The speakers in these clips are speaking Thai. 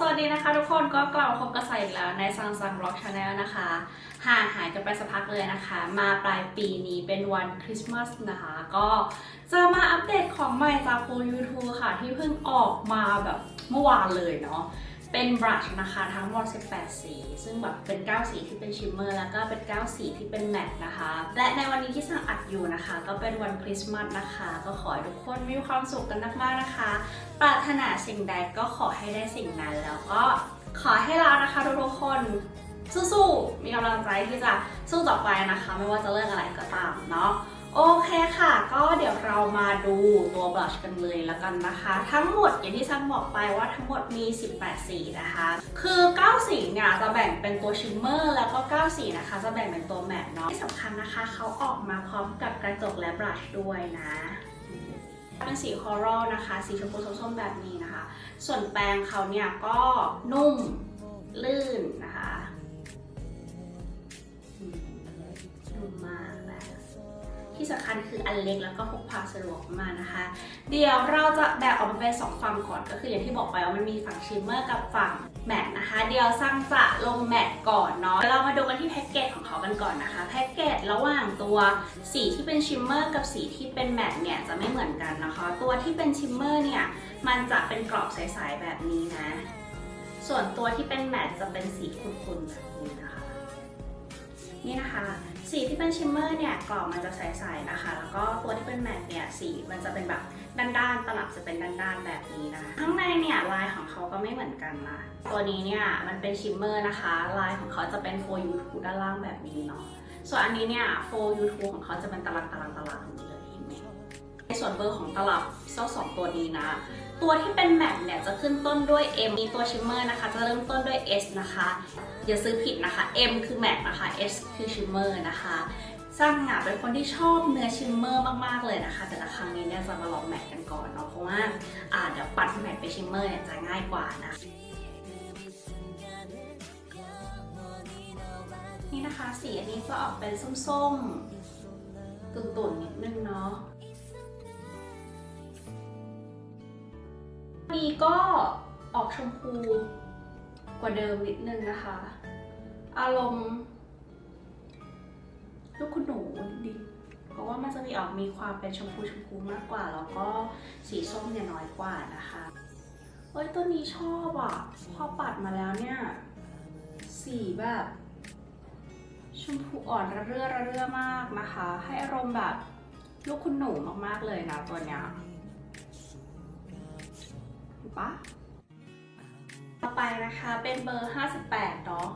สวัสดีนะคะทุกคนก็กลับมาพบกับใส่อีกแล้วในซังซังบล็อกชาแนลนะคะ ห่างหายกันไปสักพักเลยนะคะ มาปลายปีนี้เป็นวันคริสต์มาสนะคะ ก็จะมาอัปเดตของใหม่จากฟูยูทูค่ะ ที่เพิ่งออกมาแบบเมื่อวานเลยเนาะ เป็นบรัชนะคะทั้งหมด 18 สี ซึ่งแบบเป็น 9 สีที่เป็นชิมเมอร์แล้วก็เป็น 9 สีที่เป็นแมตต์นะคะ และในวันนี้ที่สั่งอัดอยู่นะคะ ก็เป็นวันคริสต์มาสนะคะ ก็ขอให้ทุกคนมีความสุขกันมากๆนะคะ ปรารถนาสิ่งใดก็ขอให้ได้สิ่งนั้นแล้วก็ขอให้เรานะคะทุกๆคนสู้ๆ มีกำลังใจที่จะสู้ต่อไปนะคะ ไม่ว่าจะเรื่องอะไรก็ตามเนาะโอเคค่ะ ก็ มาดูตัวบลัชกันเลยแล้วกันนะคะ ทั้งหมดอย่างที่ซันบอกไปว่าทั้งหมดมี 18 สีนะคะ คือ 9 สีเนี่ยจะแบ่งเป็นตัวชิมเมอร์แล้วก็ 9 สีนะคะ จะแบ่งเป็นตัวแมตต์เนาะที่สำคัญนะคะเขาออกมาพร้อมกับกระจกและบลัชด้วยนะเป็นสีคอรัลนะคะ สีชมพูส้มๆแบบนี้นะคะ ส่วนแปรงเขาเนี่ยก็นุ่มลื่นนะคะ ที่สำคัญคืออันเล็กแล้วก็พกพาสะดวกมากนะคะ เดี๋ยวเราจะแบ่งออกมาเป็นสองฝั่งก่อนก็คืออย่างที่บอกไปว่ามันมีฝั่งชิมเมอร์กับฝั่งแมตนะคะ เดี๋ยวซังจะลงแมตก่อนเนาะเรามาดูกันที่แพ็กเกจของเขากันก่อนนะคะ แพ็กเกจระหว่างตัวสีที่เป็นชิมเมอร์กับสีที่เป็นแมตเนี่ยจะไม่เหมือนกันนะคะ ตัวที่เป็นชิมเมอร์เนี่ยมันจะเป็นกรอบใสๆแบบนี้นะ ส่วนตัวที่เป็นแมตจะเป็นสีขุ่นๆแบบนี้นะคะ นี่นะคะ สีที่เป็นชิมเมอร์เนี่ยกรอบมันจะใสๆนะคะ แล้วก็ตัวที่เป็นแมตต์เนี่ยสีมันจะเป็นแบบด้านๆตลับจะเป็นด้านๆแบบนี้นะข้างในเนี่ยลายของเขาก็ไม่เหมือนกันนะตัวนี้เนี่ยมันเป็นชิมเมอร์นะคะ ลายของเขาจะเป็น for you to ด้านล่างแบบนี้เนาะส่วนอันนี้เนี่ย for you to ของเขาจะเป็นตลับตลับตลับอย่างนี้เลยเห็นไหมในส่วนเบอร์ของตลับเจ้าสองตัวนี้นะตัวที่เป็นแมตต์เนี่ยจะขึ้นต้นด้วย M มีตัวชิมเมอร์นะคะ จะเริ่มต้นด้วย S นะคะ อย่าซื้อผิดนะคะ M คือแมตต์นะคะ S คือชิมเมอร์นะคะสร้างหนาเป็นคนที่ชอบเนื้อชิมเมอร์มากๆเลยนะคะ แต่ละครั้งนี้เนี่ยจะมาลองแมตต์กันก่อนเนาะเพราะว่าอ่าเดี๋ยวปัดแมตต์ไปชิมเมอร์เนี่ยจะง่ายกว่านะนี่นะคะสีอันนี้จะออกเป็นส้มๆตุ่นๆนิดนึงเนาะ นี่ก็ออกชมพูกว่าเดิมนิดนึงนะคะ อารมณ์ลูกคุณหนูดิเพราะว่ามันจะมีออกมีความเป็นชมพูชมพูมากกว่า แล้วก็สีส้มเนี่ยน้อยกว่านะคะเอ้ยตัวนี้ชอบอะพอปัดมาแล้วเนี่ย สีแบบ ชมพูอ่อนระเรื่อระเรื่อมากนะคะ ให้อารมณ์แบบลูกคุณหนูมากๆเลยนะตัวเนี้ย ปะต่อไปนะคะเป็นเบอร์ 58 เนาะ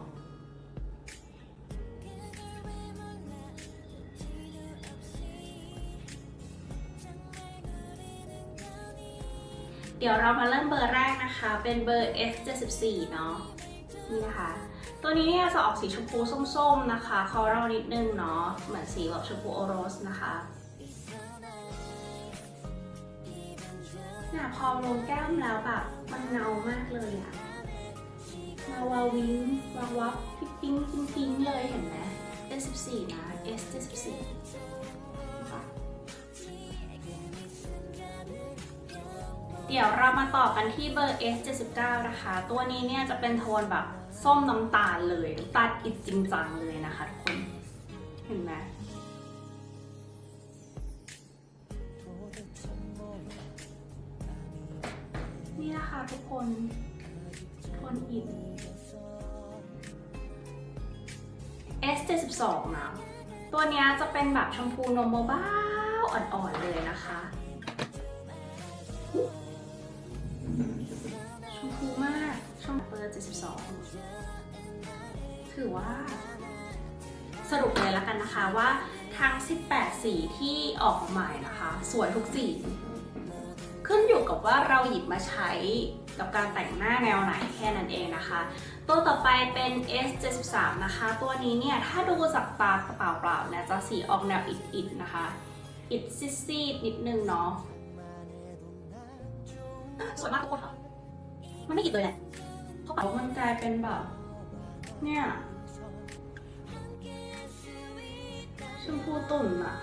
เดี๋ยวเรามาเริ่มเบอร์แรกนะคะ เป็นเบอร์ F74 เนาะนี่นะคะ ตัวนี้เนี่ยจะออกสีชมพูส้มๆนะคะคอรัลนิดนึงเนาะ เหมือนสีแบบชมพูโอโรสนะคะ เนี่ยพอลงแก้มแล้วแบบมันเงามากเลยอะมาวาวิงวาววับปิ๊งปิ๊งปิ๊งปิ๊งเลยเห็นไหม S14 นะ S74 เดี๋ยวเรามาต่อกันที่เบอร์ S79 นะคะ ตัวนี้เนี่ยจะเป็นโทนแบบส้มน้ำตาลเลยน้ำตาลอิดจริงจังเลยนะคะทุกคน เห็นไหม ค่ะทุกคนโทนอิน S72 นะ ตัวนี้จะเป็นแบบชมพูนมเบาๆอ่อนๆเลยนะคะ ชมพูมากชมเบอร์72 ถือว่า สรุปเลยแล้วกันนะคะว่าทั้ง 18 สีที่ออกใหม่นะคะ สวยทุกสี ขึ้นอยู่กับว่าเราหยิบมาใช้กับการแต่งหน้าแนวไหนแค่นั้นเองนะคะ ตัวต่อไปเป็น S73 นะคะ ตัวนี้เนี่ย ถ้าดูจากตาเปล่าๆเนี่ยจะสีออกแนวอิดๆนะคะ อิดซีดๆนิดนึงเนาะสวยมากทุกคนค่ะมันไม่อิดเลยแหละเขาบอกว่ามันกลายเป็นแบบ เนี่ยชมพูตุ่นอะ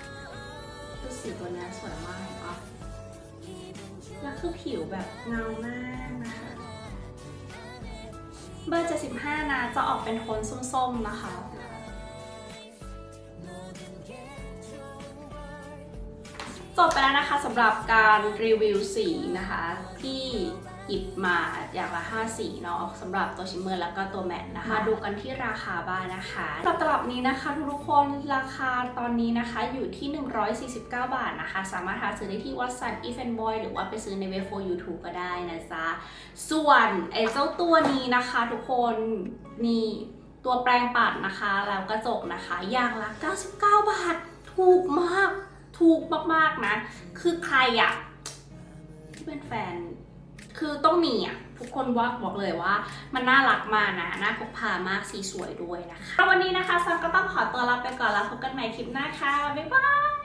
คือสีตัวเนี้ยสวยมากเห็นปะ แล้วคือผิวแบบเงามากนะคะ เบอร์ 75 นะจะออกเป็นโทนส้มๆนะคะ จบไปแล้วนะคะสำหรับการรีวิวสีนะคะ ที่หยิบมาอย่างละ 5 สีเนาะสำหรับตัวชิมเมอร์แล้วก็ตัวแมทนะคะ มาดูกันที่ราคาบ้างนะคะสำหรับตลับนี้นะคะ ทุกๆคนราคาตอนนี้นะคะอยู่ที่ 149 บาทนะคะ สามารถหาซื้อได้ที่วั t สันอีเฟนบอยหรือว่าไปซื้อในเว็บโฟยูทูบก็ได้นะจ๊ะ ส่วนไอ้เจ้าตัวนี้นะคะทุกคนนี่ตัวแปรงปัดนะคะ แล้วกระจกนะคะ อย่างละ 99 บาท ถูกมาก ถูกมากๆนะ คือใครอะที่เป็นแฟน คือต้องมีอะทุกคนว่าบอกเลยว่า มันน่ารักมากนะน่าพกพามากสีสวยด้วยนะคะวันนี้นะคะซันก็ต้องขอตัวลาไปก่อนแล้วพบกันใหม่คลิปหน้าค่ะบ๊ายบาย